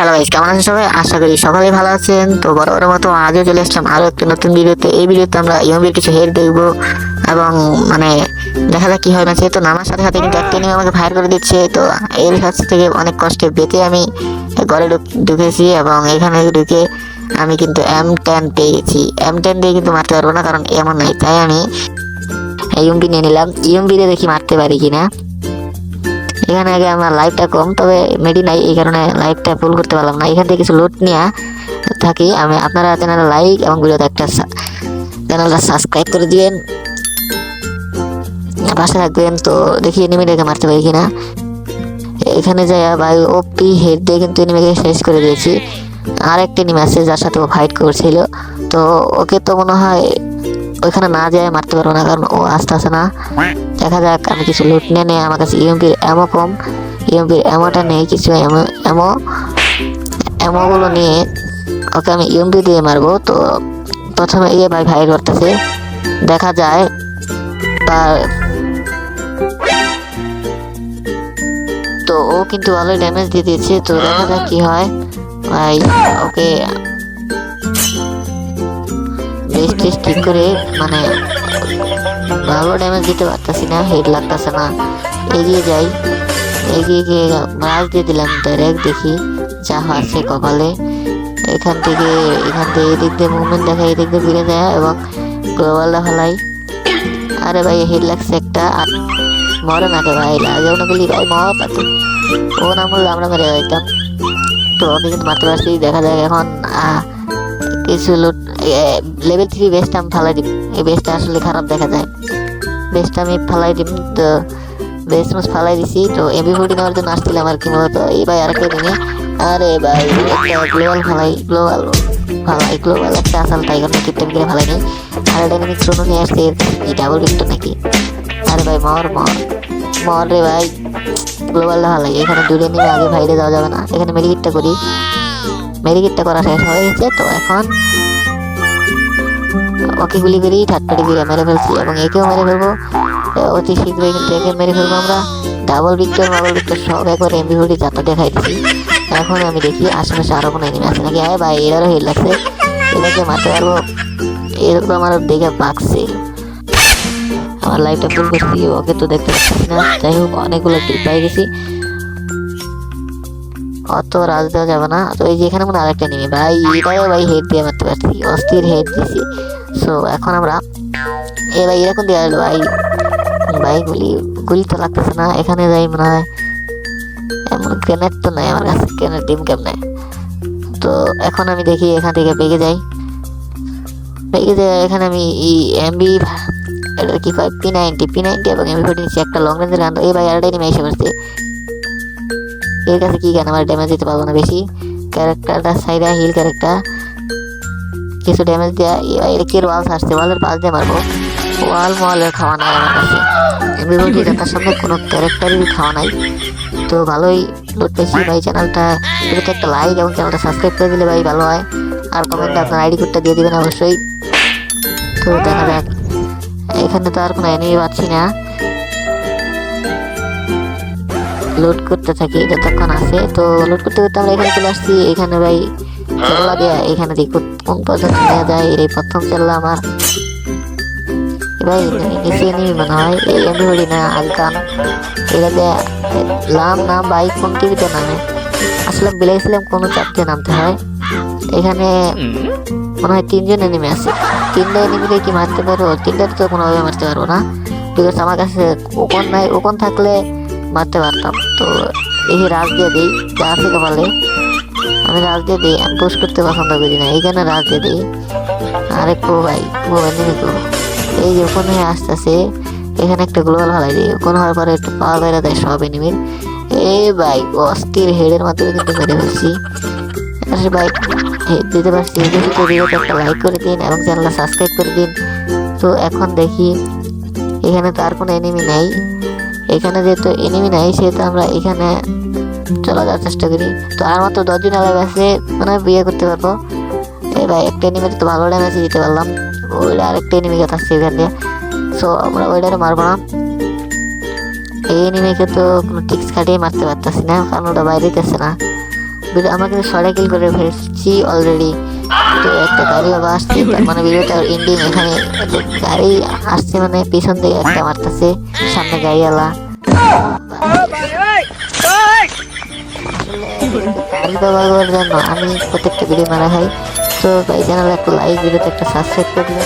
Hello guys কেমন আছেন সবাই? আশা করি সকলেই ভালো আছেন। তো বড় মতো আজও চলে আসলাম আরও একটা নতুন ভিডিওতে। এই ভিডিওতে আমরা ইয়মির কিছু হেড দেখব এবং মানে দেখা যাক কি হয় না। তো নামার সাথে সাথে কিন্তু একটা নিয়ে আমাকে ফায়ার করে দিচ্ছে, তো এর কাছ থেকে অনেক কষ্টে বেঁচে আমি ঘরে ঢুকেছি এবং এখানে ঢুকে আমি কিন্তু এম টেন পেয়ে গেছি এম টেন দিয়ে কিন্তু মারতে পারব না, কারণ এমন নাই। তাই আমি ইউমবি নিয়ে নিলাম। ইউমবি দিয়ে দেখি মারতে পারি কিনা। এখানে আগে আমার লাইফটা কম, তবে মেডি নাই, এই কারণে লাইফটা ফুল করতে পারলাম না। এখান থেকে কিছু লুট নিয়ে থাকি। আমি আপনারা চ্যানেলে লাইক এবং ভিডিওতে একটা চ্যানেলটা সাবস্ক্রাইব করে দিবেন পাশে থাকবেন, তো দেখি এনিমিটাকে মারতে পারি কিনা। এখানে যাই, ভাই ওপি হেড দিয়ে কিন্তু এনিমিকে শেষ করে দিয়েছি। আর একটা এনিমি আছে, যার সাথে ও ফাইট করছিল। তো ওকে তো মনে হয় ওইখানে না যায় মারতে পারব না, কারণ ও আসতে আসে না দেখা যাক, আমি কিছু লুট নিয়ে নেই, আমার কাছে ইএমপির এমও কম ইএমপির এমোটা নেই, কিছু এমো এমো এমোগুলো নিয়ে ওকে আমি ইএমপি দিয়ে মারবো। তো প্রথমে ইয়ে ভাই ভাই করতেছে, দেখা যায় তার তো ও কিন্তু ভালোই ড্যামেজ দিয়ে দিয়েছে, তো দেখা যাক কি হয়। ভাই, ওকে বেশ টেস্ট ঠিক করে মানে ভালো ড্যামেজ দিতে পারতাছি না হেড লাগতেছে না। এগিয়ে যাই এগিয়ে গিয়ে মাছ দিয়ে দিলাম ডাইরেক্ট দেখি যা আছে কপালে। এখান থেকে এখান থেকে এদিক দিয়ে মুভমেন্ট দেখা এদিক দিয়ে ফিরে যায় এবং গ্লোবালটা ফেলাই আরে ভাই হেড লাগছে একটা আর মরে না কে ভাই লাগেও না বলি ভাই মর না ও না মরলে আমরা মেরে যাইতাম। তো ওকে কিন্তু মারতে পারছি দেখা যায় এখন আহ, কিছু লুট লেভেল থ্রি বেস্ট আমি ফালাই দিই এই বেস্টটা আসলে খারাপ দেখা যায়। বেস্ট আমি ফালাই দিই তো বেস্ট মাস ফালাই দিছি, তো এমবি ফোর্টি নেওয়ার জন্য আসছিলাম আর কি মূলত। এই ভাই আর আরেকটা দিনে আরে ভাই, একটা গ্লোবাল ফালাই গ্লোবাল ফালাই গ্লোবাল একটা আসাল তাই কারণে কিপটেন করে ফালাই নেই আর ডাইনামিক থ্রোনো নিয়ে আসছে এই ডাবল বিকটা নাকি? আরে ভাই, মর মর মর রে ভাই। গ্লোবাল ফালাই, এখানে দূরে নিয়ে আগে ভাইরে যাওয়া যাবে না। এখানে মেডিকেটটা করি। মেডিকেটটা করা শেষ হয়ে গেছে, তো এখন ওকে গুলি করি থার্ড দিয়ে মেরে ফেলছি এবং একেও মেরে ফেলব। অতি শীঘ্রই কিন্তু একে মেরে ফেলব আমরা। ডাবল ভিক্টর ডাবল ভিক্টর সব একবার এমবি ফোর্টি যাত্রা দেখাই দিচ্ছি এখন আমি দেখি আশেপাশে আরও কোনো এনিমি আছে নাকি? হ্যাঁ ভাই এরারও হিল লাগছে। এটাকে মারতে পারব? এরকম আমার দেখে বাঁকছে। আমার লাইফটা ফুল করছি, ওকে তো দেখতে পাচ্ছি না। যাই হোক, অনেকগুলো কিল পাই গেছি। অত রাজ দেওয়া যাবে না। তো এই যে এখানে মনে আরেকটা নেমে ভাই, এটাও ভাই হেড দিয়ে মারতে পারছি। অস্থির হেড দিছি। সো এখন আমরা এ ভাই, এরকম দিয়ে আসলো ভাই। ভাই, গুলি গুলি তো লাগতেছে না। এখানে যাই মনে হয়। এমন গ্রেনেড তো নাই আমার কাছে। গ্রেনেড ডিম কেমনে? তো এখন আমি দেখি এখান থেকে বেগে যাই। বেগে যাই, এখানে আমি এই এমবি এটা কি কয়? পি নাইনটি পি নাইনটি এবং এমবি ফোর্টি নিচ্ছি। একটা লং রেঞ্জের গান এই ভাই আরেকটা নিমে এসে পড়ছে। এর কাছে কি গান, আমার ড্যামেজ দিতে পারব না বেশি। ক্যারেক্টারটা সাইডা হিল ক্যারেক্টার কিছু ড্যামেজ দেওয়া এর কি ওয়াল আসছে ওয়ালের পাশ দিয়ে মারবো। ওয়াল মোয়ালের খাওয়া নাই আমার কাছে। বলছি তার সামনে কোনো ক্যারেক্টারই খাওয়া নাই। তো ভালোই লোড পেয়েছি ভাই চ্যানেলটা ভিডিওতে একটা লাইক এবং চ্যানেলটা সাবস্ক্রাইব করে দিলে ভাই ভালো হয়। আর কমেন্টে আপনার আইডি কোডটা দিয়ে দিবেন অবশ্যই। তো দেখা যাক। এখানে তো আর কোনো এনিমি পাচ্ছি না। লোড করতে থাকি, যতক্ষণ আছে। তো লোড করতে করতে আমরা এখানে চলে আসছি। এখানে ভাই চেল্লা দেয়া, এখানে দেখি কোন- পর্যন্ত নেওয়া যায়। এই প্রথম চেল্লা আমার। ভাই, নিচে নিবি মনে হয়। এই এমনি বলি না আলকান এটা দেয়া লাম নাম বাইক কোন টিভিতে নামে? আসলে বেলেছিলাম কোনো চাপতে নামতে হয়। এখানে মনে হয় তিনজন এনিমি আছে। তিনটা এনিমিকে কি মারতে পারব? তিনটা তো কোনোভাবে মারতে পারব না। বিকজ আমার কাছে ওকন নাই ওকন থাকলে মারতে পারতাম। তো এই রাজ দিয়ে দিই, যা আছে কপালে। আমি রাজ দিয়ে দিই, আমি পোস্ট করতে পছন্দ করি না এইখানে রাজ দিয়ে দিই। আরে কো ভাই, কো এনিমি কো। এই যে ওখানে আসতেছে, এখানে একটা গ্লোবাল হালাই দিই। ওখানে হওয়ার পরে একটু পাওয়ার বেড়ে দেয়, সব এনিমির এ ভাই, অস্থির হেডের মাধ্যমে কিন্তু মেরে ফেলছি। আরে ভাই দিতে পারছি ভিডিওতে একটা লাইক করে দিন এবং চ্যানেলটা সাবস্ক্রাইব করে দিন। তো এখন দেখি, এখানে তো আর কোনো এনিমি নেই। এখানে যেহেতু এনিমি নাই, সেহেতু আমরা এখানে চলে যাওয়ার চেষ্টা করি। তো আর মাত্র দশজন এলাকা আছে মানে বিয়ে করতে পারব। এবার একটা এনিমিতে তো ভালো ড্যামেজ দিতে পারলাম। ওইটা আরেকটা এনিমি কথা আসছে এখান দিয়ে। সো আমরা ওইটারে মারবো না। এই এনিমিকে তো কোনো টিক্স কাটিয়ে মারতে পারতেছি না, কারণ ওটা বাইরে গেছে না। ভিডিও আমাকে ছয়টা কিল করে ফেলছি অলরেডি তো একটা গাড়ি বাবা আসছে, তার মানে ভিডিওটা এন্ডিং এখানে গাড়ি আসছে মানে পিছন থেকে একটা মারতেছে, সামনে গাড়িওয়ালা। গাড়ি ব্যবহার করার জন্য আমি প্রত্যেকটা ভিডিও মারা হয় তো ভাই চ্যানেলে একটা লাইক ভিডিওতে একটা সাবস্ক্রাইব করলে